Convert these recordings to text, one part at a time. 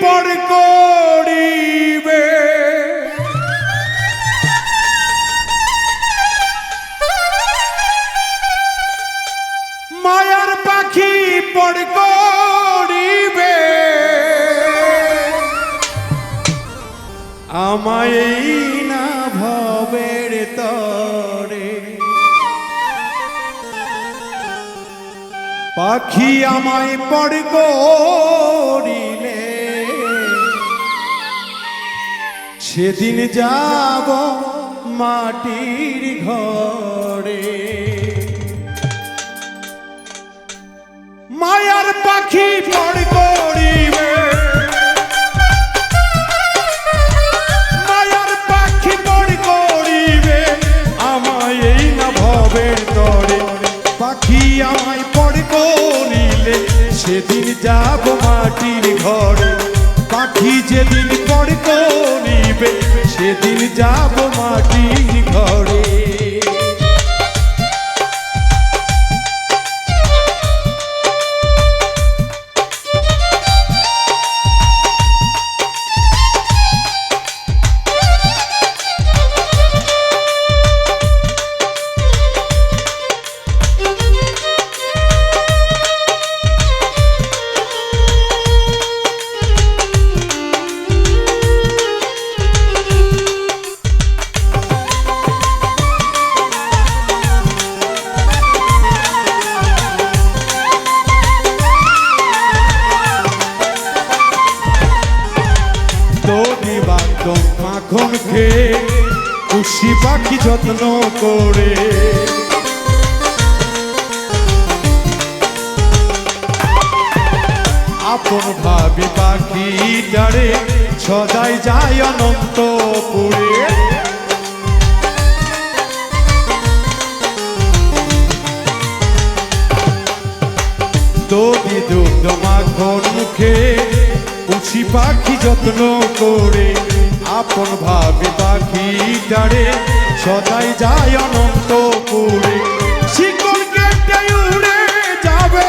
পর করিবে মায়ার পাখি পর করিবে আমায় না ভবের তরে। পাখি আমায় করিলে সেদিন যাব মাটির ঘরে। মায়ার পাখি পর করিবে। মায়ার পাখি পর করিবে। আমায় এই না ভবের তরে। পাখি আমায় পর করিলে সেদিন যাব মাটির ঘরে। পাখি যেদিন পর নিবে সেদিন যাব মাটির ঘরে। খুশি পাখি যত্ন করে। আপন ভাবি পাখি ডারে সদাই যায় অনন্ত পুরে দধি মাখন মুখে উঠি পাখি যত্ন করে। আপন ভাবে পাখি ডারে সদাই যায় অনন্ত পুরে শিকল কেটে উড়ে যাবে।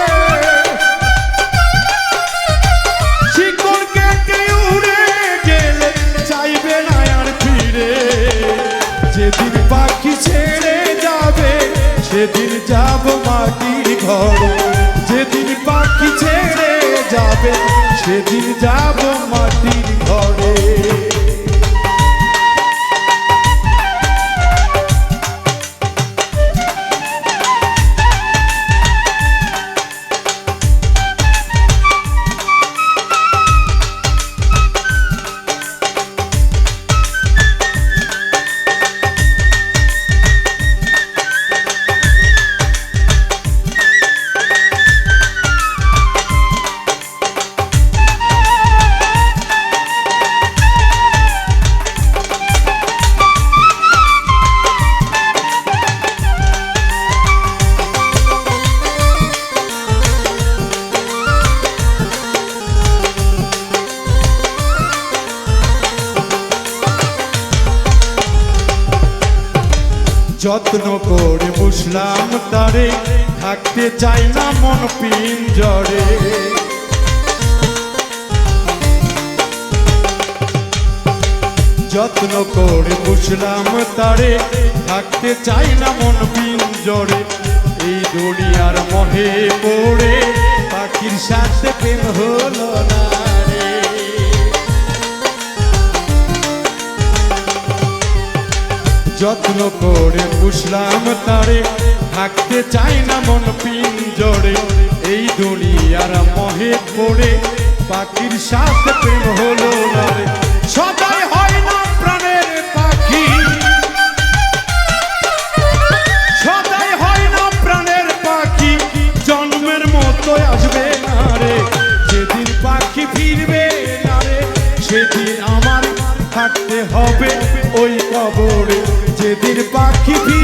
কেটে উড়ে গেলে চাইবে না আর যেদিন পাখি ছেড়ে যাবে, সেদিন যাব মাটির ঘরে। যেদিন পাখি ছেড়ে যাবে, সেদিন যাব মাটির ঘরে। যত্ন করে বুঝলাম তারে, থাকতে চাই না মন পিঞ্জরে যত্ন করে বুঝলাম তারে, থাকতে চাই না মন পিঞ্জরে এই দুনিয়ার মহে পড়ে, পাখির সাথে প্রেম হলো না। যত্ন করে পুষলাম তারে। থাকতে চাই না মন পিঞ্জরে, এই দুনিয়ার মহে পড়ে। পাখির সাথে প্রেম হলো না রে। হয় না প্রাণের পাখি। পাখি। জন্মের মতো আসবে না রে। পাখি ফিরবে না রে আমার থাকতে হবে ওই কবরে। যেদিন পাখি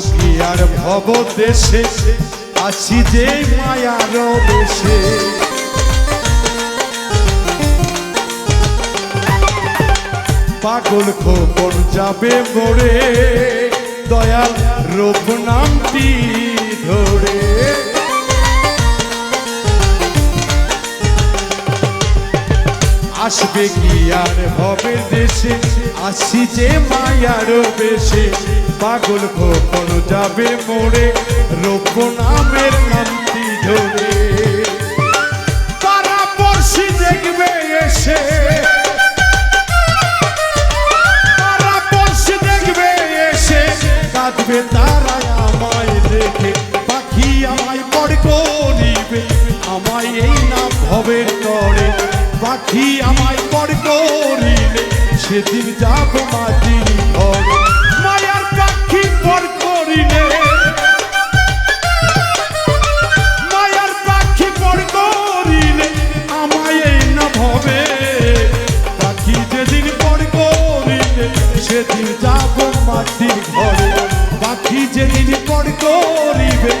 কি আর ভব দেশে? আসি যে মায়ার দেশে। পাগল খোপন যাবে মোড়ে, দয়াল রূপ নামটি ধরে। আসবে কি আর হবে দেশে? আসি যে মায়ার বেশে, পাগল খোপন যাবে মোড়ে রূপ নামের নামটি ধরে। তারা পড়শি দেখবে এসে। তারা পড়শি দেখবে এসে, কাঁদবে তারা আমায় দেখে। আমায় বড় করিবে। আমায় এই নাম ভবের তরে পাখি আমায় বড় করিলে সেদিন যাব মাটির ঘরে, মায়ার পাখি বড় করিলে মায়ার পাখি করিলে আমায় না ভবে। পাখি যেদিন করিলে সেদিন যাব মাটির ঘরে। পাখি যেদিন বড় করিবে